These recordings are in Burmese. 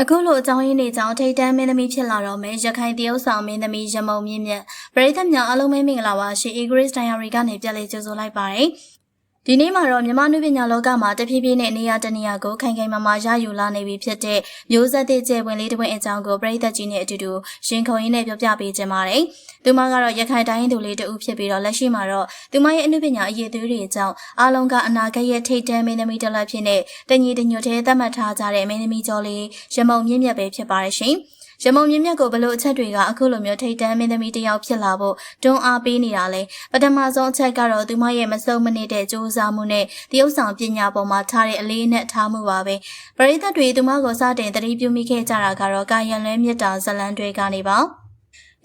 အခုလိုအကြောင်းရင်းတွေကြောင့်ထိတ်တန်းမင်းသမီးဖြစ်လာတော့မယ်ရခိုင်တရုတ်ဆောင်မင်းသမီးရမုံမြင့်မြတ်ပရိသတ်များအားလုံးပဲမင်္ဂလာပါရှင် Igris Diary ကနေပြန်လည်ကြိုဆိုလိုက်ပါတယ် ဒီနေ့မှာတော့မြန်မာနုပညာလောကမှာတဖြည်းဖြည်းနဲ့နေရာတနေရာကိုခိုင်ခိုင်မာမာရယူလာနေပြီဖြစ်တဲ့မျိုးဆက်သစ်ကျယ်ဝင်လေးတစ်ပွင့်အကြောင်းကိုပရိသတ်ကြီးနဲ့အတူတူရှင်ခုံရင်းနဲ့ပြောပြပေးခြင်းပါတယ်။သူမကတော့ရခိုင်တိုင်းသူလေးတူဖြစ်ပြီးတော့လက်ရှိမှာတော့သူမရဲ့အနုပညာအရေးသွေးတွေအကြောင်းအားလုံးကအနာဂတ်ရဲ့ထိတ်တန်းမင်းသမီးတစ်လက်ဖြစ်နေတညီတညွတ်သေးသတ်မှတ်ထားကြတဲ့မင်းသမီးကျော်လေးရမုံမြင့်မြတ်ပဲဖြစ်ပါတယ်ရှင်။ ရမုံမြင့်မြတ်ကိုဘလို့အချက်တွေကအခုလိုမျိုးထိတ်တန်းမင်းသမီးတစ်ယောက်ဖြစ်လာဖို့တွန်းအားပေးနေတာလဲပထမဆုံးအချက်ကတော့သူမရဲ့မစုံမနေတဲ့စူးစမ်းမှုနဲ့တရုပ်ဆောင်ပညာပေါ်မှာထားတဲ့အလေးနဲ့ထားမှုပါပဲပရိသတ်တွေသူမကိုစတင်သတိပြုမိခဲ့ကြတာကတော့ကာယံလဲမြတ်တာဇလန်တွေကနေပါ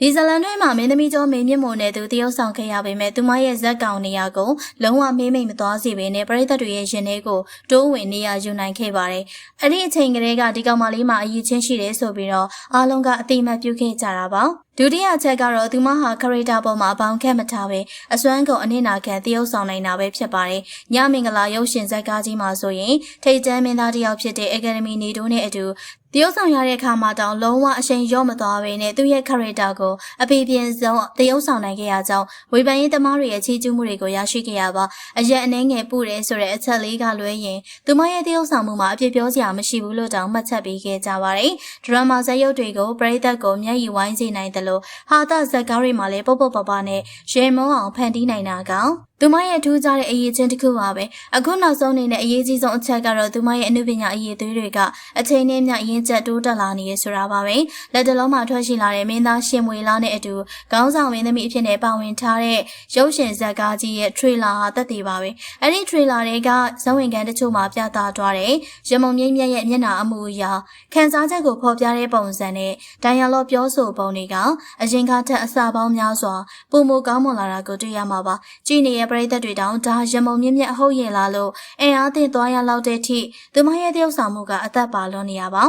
ဒီဇလန်တွေမှာမင်းသမီးကျော်မင်းမြင့်မွန်နဲ့သူတရုပ်ဆောင်ခဲ့ရပေမဲ့သူမရဲ့ဇက်ကောင်နေရာကိုလုံးဝမေးမိတ်မသွားစေဘဲနဲ့ပရိသတ်တွေရဲ့ရင်ထဲကိုတိုးဝင်နေရယူနိုင်ခဲ့ပါတယ်။အဲ့ဒီအချိန်ကလေးကဒီကောင်မလေးမှာအရေးချင်းရှိတယ်ဆိုပြီးတော့အားလုံးကအတိအမှတ်ပြုခဲ့ကြတာပါ။ဒုတိယချက်ကတော့သူမဟာခရီတာပေါ်မှာအပေါင်းခက်မထားပဲအစွမ်းကုန်အနစ်နာခံတရုပ်ဆောင်နိုင်တာပဲဖြစ်ပါတယ်။ညမင်္ဂလာရုပ်ရှင်ဇာတ်ကားကြီးမှာဆိုရင်ထိတ်တန်းမင်းသားတစ်ယောက်ဖြစ်တဲ့ Academy နေတိုးနဲ့အတူ တရုပ်ဆောင်ရတဲ့အခါမှာတောင်လုံးဝအရှိန်ရော့မသွားဘဲနဲ့သူ့ရဲ့ခရီတာကိုအပေပြင်းဆုံးတရုပ်ဆောင်နိုင်ခဲ့ရကြောင်းဝေဖန်ရေးသမားတွေရဲ့ချီးကျူးမှုတွေကိုရရှိခဲ့ရပါအရက်အနေငယ်ပူတယ်ဆိုတဲ့အချက်လေးကလွဲရင်သူမရဲ့တရုပ်ဆောင်မှုမှာအပြစ်ပြောစရာမရှိဘူးလို့တောင်မှတ်ချက်ပေးခဲ့ကြပါတယ်။ဒရမာဇာတ်ရုပ်တွေကိုပရိသတ်ကိုမျက်ရည်ဝိုင်းစေနိုင်တယ်လို့ဟာတာဇက်ကားတွေမှာလည်းပုတ်ပုတ်ပပနဲ့ရေမုံအောင်ဖန်တီးနိုင်တာကောင် သူမရဲ့ထူးခြားတဲ့အရေးချင်းတစ်ခုပါပဲအခုနောက်ဆုံးအနေနဲ့အရေးကြီးဆုံးအချက်ကတော့သူမရဲ့အနုပညာအရေးသွေးတွေကအချိန်နဲ့မျှအရင်ကျက်တိုးတက်လာနေရဆိုတာပါပဲလက်တလုံးမှာထွက်ရှိလာတဲ့မင်းသားရှင်မွေလာနဲ့အတူခေါင်းဆောင်မင်းသမီးအဖြစ်နဲ့ပါဝင်ထားတဲ့ရုပ်ရှင်ဇာတ်ကားကြီးရဲ့ trailer ဟာသက်သေပါပဲအဲ့ဒီ trailer တွေကဇဝင်ကန်တချို့မှာပြသသွားတဲ့ရမုံမြိတ်မြတ်ရဲ့မျက်နှာအမူအရာခန်းစားချက်ကိုဖော်ပြတဲ့ပုံစံနဲ့ dialogue ပြောဆိုပုံတွေကအရင်ကထက်အစပေါင်းများစွာပုံမကောင်းမွန်လာတာကိုတွေ့ရမှာပါကြည်နေရဲ့ပရိသတ်တွေတောင်ဒါရမုံမြင့်မြတ်အဟုတ်ရင်လာလို့အင်အားသင့်သွားရလောက်တဲ့အထိသူမရဲ့တရုပ်ဆောင်မှုကအသက်ပါလွန်နေရပါ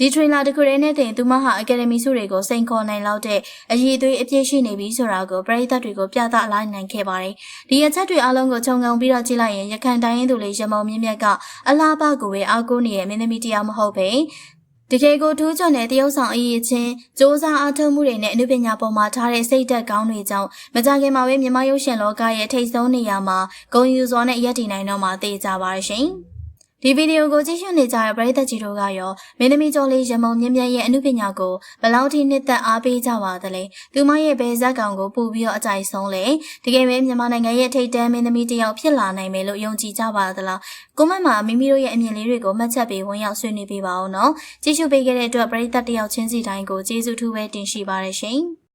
ဒီထရင်လာတခုရဲနဲ့တင်သူမဟာအကယ်ဒမီစုတွေကိုစိန်ခေါ်နိုင်လောက်တဲ့အရေးသွေးအပြည့်ရှိနေပြီဆိုတာကိုပရိသတ်တွေကိုပြသလိုက်နိုင်ခဲ့ပါတယ်။ဒီအချက်တွေအလုံးကိုခြုံငုံပြီးတော့ကြည့်လိုက်ရင်ရခိုင်တိုင်းရင်းသူလေးရမုံမြင့်မြတ်ကအလားပကိုပဲအားကိုးနေတဲ့မင်းသမီးတယောက်မဟုတ်ပဲ တကယ်ကိုထူးချွန်တဲ့တရုပ်ဆောင်အရေးချင်းစ조사အားထုတ်မှုတွေနဲ့အနုပညာပေါ်မှာထားတဲ့စိတ်သက်ကောင်းတွေကြောင့်မကြခင်မှာပဲမြန်မာရုပ်ရှင်လောကရဲ့ထိပ်ဆုံးနေရာမှာဂုဏ်ယူစွာနဲ့ရက်တည်နိုင်တော့မှသိကြပါရရှင်။ ဒီဗီဒီယိုကိုကြည့်ရှုနေကြတဲ့ပရိသတ်ကြီးတို့ကရောမင်းသမီးကျော်လေးရမုံမြင့်မြတ်ရဲ့အနုပညာကိုဘယ်လောက်ထိနှစ်သက်အားပေးကြပါသလဲ။သူမရဲ့ဘယ်ဇက်ကောင်ကိုပို့ပြီးတော့အကြိုက်ဆုံးလဲ။တကယ်ပဲမြန်မာနိုင်ငံရဲ့ထိပ်တန်းမင်းသမီးတစ်ယောက်ဖြစ်လာနိုင်မယ်လို့ယုံကြည်ကြပါသလား။ကွန်မန့်မှာမိမိတို့ရဲ့အမြင်လေးတွေကိုမှတ်ချက်ပေးဝင်ရောက်ဆွေးနွေးပေးပါဦးနော်။ကြည့်ရှုပေးခဲ့တဲ့အတွက်ပရိသတ်တစ်ယောက်ချင်းစီတိုင်းကိုကျေးဇူးထူးပဲတင်ရှိပါရရှင်။